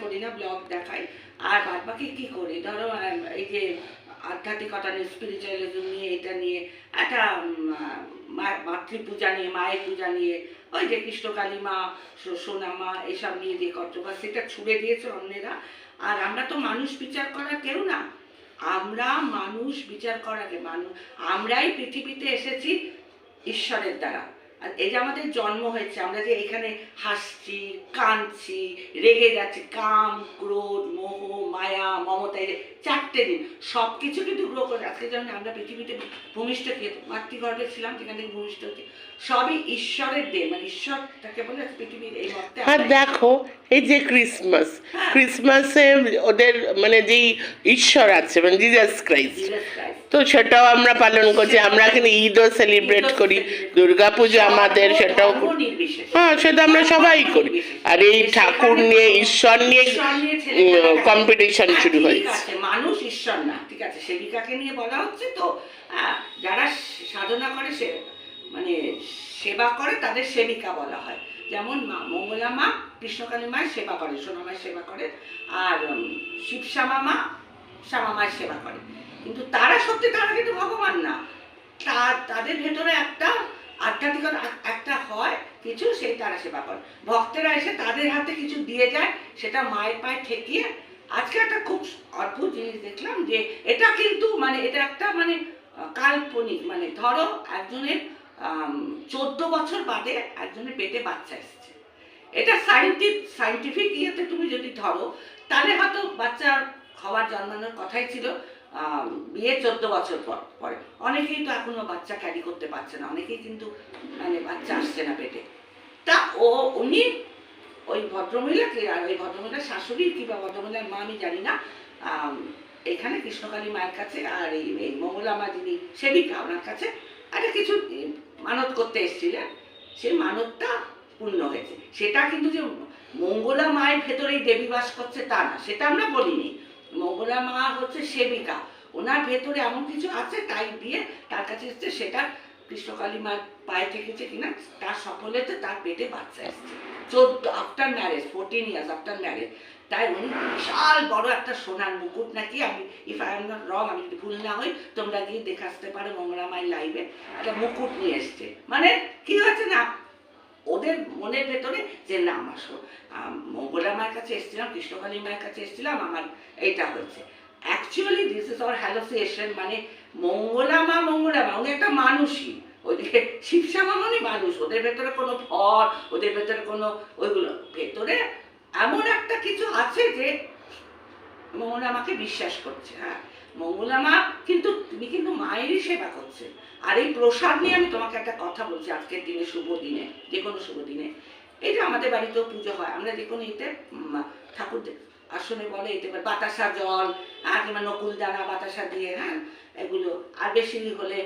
করি না ব্লগ দেখাই। আর বাদ বাকি কি করি? ধরো এই যে আধ্যাত্মিকতা নিয়ে স্পিরিচুয়ালিজম নিয়ে, এটা নিয়ে, একটা মাতৃপূজা নিয়ে, মায়ের পূজা নিয়ে, ওই যে কৃষ্ণকালী মা সোনা মা এসব নিয়ে যে কন্ট্রোভার্সি সেটা ছুড়ে দিয়েছে অন্যেরা। আর আমরা তো মানুষ বিচার করা কেউ না। আমরা মানুষ বিচার করাকে মানুষ আমরাই পৃথিবীতে এসেছি ঈশ্বরের দ্বারা। আর এই যে আমাদের জন্ম হয়েছে আমরা যে এখানে হাসছি কাঁদছি রেগে যাচ্ছি কাম ক্রোধ মোহ মায়া মমতা এই চারটে দিন সব কিছু কিন্তু গ্রো করে আজকে যেমন আমরা পৃথিবীতে ভূমিষ্ঠ মাতৃগর্ভে ছিলাম সেখান থেকে ভূমিষ্ঠ হচ্ছে সবই ঈশ্বরের দেন মানে ঈশ্বর তাকে বলে পৃথিবীর এই মর্তে আর দেখো এই যে ক্রিসমাস হ্যাঁ। ক্রিসমাসে ওদের মানে যেই ঈশ্বর আছে মানে জিজাস ক্রাইস্ট। তো সেটাও আমরা পালন করছি আমরা কিন্তু ঈদও সেলিব্রেট করি দুর্গাপুজো আমাদের সেটাও। হ্যাঁ সেটা আমরা সবাই করি। আর এই ঠাকুর নিয়ে ঈশ্বর নিয়ে। কম্পিটিশন হ্যাঁ, শুরু হয়েছে মানুষ ঈশ্বর না ঠিক আছে সেবিকাকে নিয়ে বলা হচ্ছে তো হ্যাঁ, যারা সাধনা করে সে মানে সেবা করে তাদের সেবিকা বলা হয়। যেমন মা মঙ্গলা মা কৃষ্ণকালী মায়ের সেবা করে সোনা মায়ের সেবা করে আর শিবশ্যামা মা শ্যামা মায়ের সেবা করে। কিন্তু তারা সত্যি তারা কিন্তু ভগবান না। তা, তাদের ভেতরে একটা আধ্যাত্মিকতা একটা হয়, কিছু সেই তারা সেবা করে। ভক্তেরা এসে তাদের হাতে কিছু দিয়ে যায়, সেটা মায়ের পায়ে ঠেকিয়ে। আজকে একটা খুব অদ্ভুত জিনিস দেখলাম যে এটা কিন্তু মানে এটা একটা মানে কাল্পনিক মানে ধরো একজনের চোদ্দ বছর বাদে একজনের পেটে বাচ্চা এসেছে। এটা সাইন্টিফিক সাইন্টিফিক ইয়েতে তুমি যদি ধরো, তাহলে হয়তো বাচ্চা হওয়ার জন্মানোর কথাই ছিল বিয়ে চোদ্দ বছর পর, পরে। অনেকেই তো এখনও বাচ্চা ক্যারি করতে পারছে না, অনেকেই কিন্তু মানে বাচ্চা আসছে না পেটে। তা ও, উনি ওই ভদ্রমহিলাকে, আর ওই ভদ্রমহিলার শাশুড়ি কিংবা ভদ্রমহিলার মা আমি জানি না এখানে কৃষ্ণকালী মায়ের কাছে আর এই এই মঙ্গলা মা যিনি সেবিকা ওনার কাছে একটা কিছু মানত করতে এসেছিলেন। সেই মানতটা পূর্ণ হয়েছে। সেটা কিন্তু যে মঙ্গলা মায়ের ভেতরেই দেবী বাস করছে তা না, সেটা আমরা বলিনি। মঙ্গলা মা হচ্ছে সেবিকা। ওনার ভেতরে এমন কিছু আছে, তাই দিয়ে তার কাছে এসছে, সেটা কৃষ্ণকালী মার পায়ে থেকেছে কিনা, তার সফল হয়েছে তার পেটে বাচ্চা এসছে। চোদ্দ after marriage fourteen years after marriage তাই উনি বিশাল বড় একটা সোনার মুকুট নাকি, আমি if I am not wrong আমি যদি ভুল না হই, তোমরা গিয়ে দেখে আসতে পারো মঙ্গলা মায়ের লাইভে একটা মুকুট নিয়ে এসছে। মানে কি হয়েছে না ওদের মনের ভেতরে যে, না আমার মঙ্গলা মায়ের কাছে এসেছিলাম, কৃষ্ণকালী মায়ের কাছে এসেছিলাম, আমার এইটা হয়েছে। Actually this is our hallucination মানে মঙ্গলা মা মঙ্গলা মা, উনি একটা মানুষই। ওইদিকে শিবশ্যামা মানে মানুষ, ওদের ভেতরে কোনো ফল, ওদের ভেতরে কোনো ওইগুলো। ভেতরে এমন একটা কিছু আছে যে, মঙ্গলা মাকে বিশ্বাস করছে হ্যাঁ। মঙ্গলা মা কিন্তু, তুমি কিন্তু মায়েরই সেবা করছে। আর এই প্রসাদ নিয়ে আমি তোমাকে একটা কথা বলছি আজকের দিনে, শুভ দিনে, যে কোনো শুভ দিনে। এই যে আমাদের বাড়িতেও পুজো হয়। আমরা যে কোনো এতে ঠাকুর আসনে বলে এতে বাতাসা জল, আর কিংবা নকুল দানা, বাতাসা দিয়ে হ্যাঁ এগুলো। আর বেশি হলে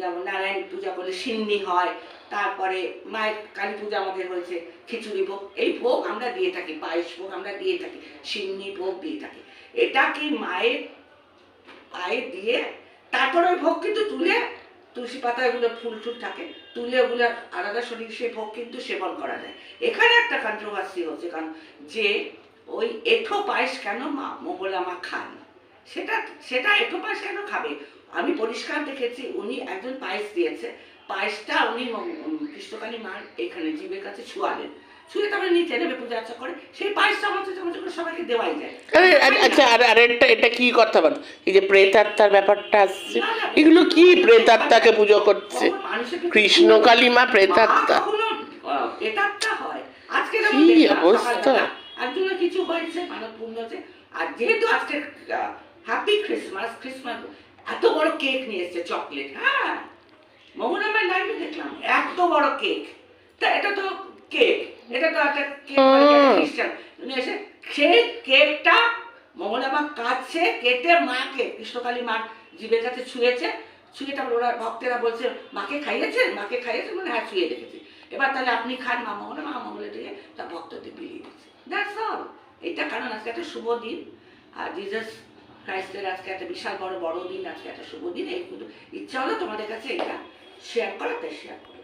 যেমন নারায়ণ পূজা করলে সিন্নি হয়, তারপরে মায়ের কালী পূজা আমাদের হয়েছে, খিচুড়ি ভোগ। এই ভোগ আমরা দিয়ে থাকি, পায়েস ভোগ আমরা দিয়ে থাকি, সিন্নি ভোগ দিয়ে থাকি। এটা কি মায়ের, পায়ে দিয়ে, তারপরে ওই ভোগ কিন্তু তুলে তুলসী পাতা এগুলো ফুল টুল থাকে, তুলে ওগুলো আলাদা শরীর সে ভোগ কিন্তু সেবন করা যায়। এখানে একটা কন্ট্রোভার্সি হচ্ছে, কারণ যে ওই এঠো পায়েস কেন মা মোগলা মা খান? সেটা সেটা এঠো পায়েস কেন খাবে? আমি পরিষ্কার দেখেছি, উনি একজন পায়েস দিয়েছে। পায়েসটা উনি কৃষ্ণকালী মার এখানে জীবের কাছে ছুয়ালেন। ছুঁয়ে তারপরে নিচে নেবে পূজা আর্চা করে সেই পায়েস চামচ চামচ করে সবাইকে দেওয়াই যায় আরে আরে- আচ্ছা আর আরেকটা এটা কি কথা এই যে প্রেতাত্মার ব্যাপারটা আসছে না, না, এগুলো কি প্রেতাত্মাকে পুজো করছে? কখন মানুষের ভিতরে কৃষ্ণ কালী মা প্রেতাত্মা প্রেতাত্মা হয়। আজকে কি অবস্থা? একজনের কিছু হয়েছে মানব পূর্ণ হয়েছে আর যেহেতু আজকে হ্যাপি ক্রিসমাস ক্রিসমাস এত বড় কেক নিয়ে এসছে চকলেট হ্যাঁ? মোহন আমার লাইভে দেখলাম এত বড় কেক তা এটা তো এটা তো একটা খ্রিস্টান উনি এসে সেই কেকটা কাছে কেটে মাকে কৃষ্ণকালী মার জীবের কাছে ছুঁয়েছে। ছুঁয়ে তারপর ওরা ভক্তেরা বলছে মাকে খাইয়েছে মাকে খাইয়েছে মানে হ্যাঁ ছুঁয়ে দেখেছি। এবার তাহলে আপনি খান মা মঙ্গলে মা মঙ্গলে দিয়ে তার ভক্তদের বিলিয়ে দিচ্ছে। দ্যাটস অল এটা কারণ আজকে একটা শুভ দিন। আর জিজাস ক্রাইস্টের আজকে একটা বিশাল বড় বড় দিন আজকে একটা শুভ দিন। এই ইচ্ছা হলো তোমাদের কাছে এটা শেয়ার করা তাই শেয়ার করো।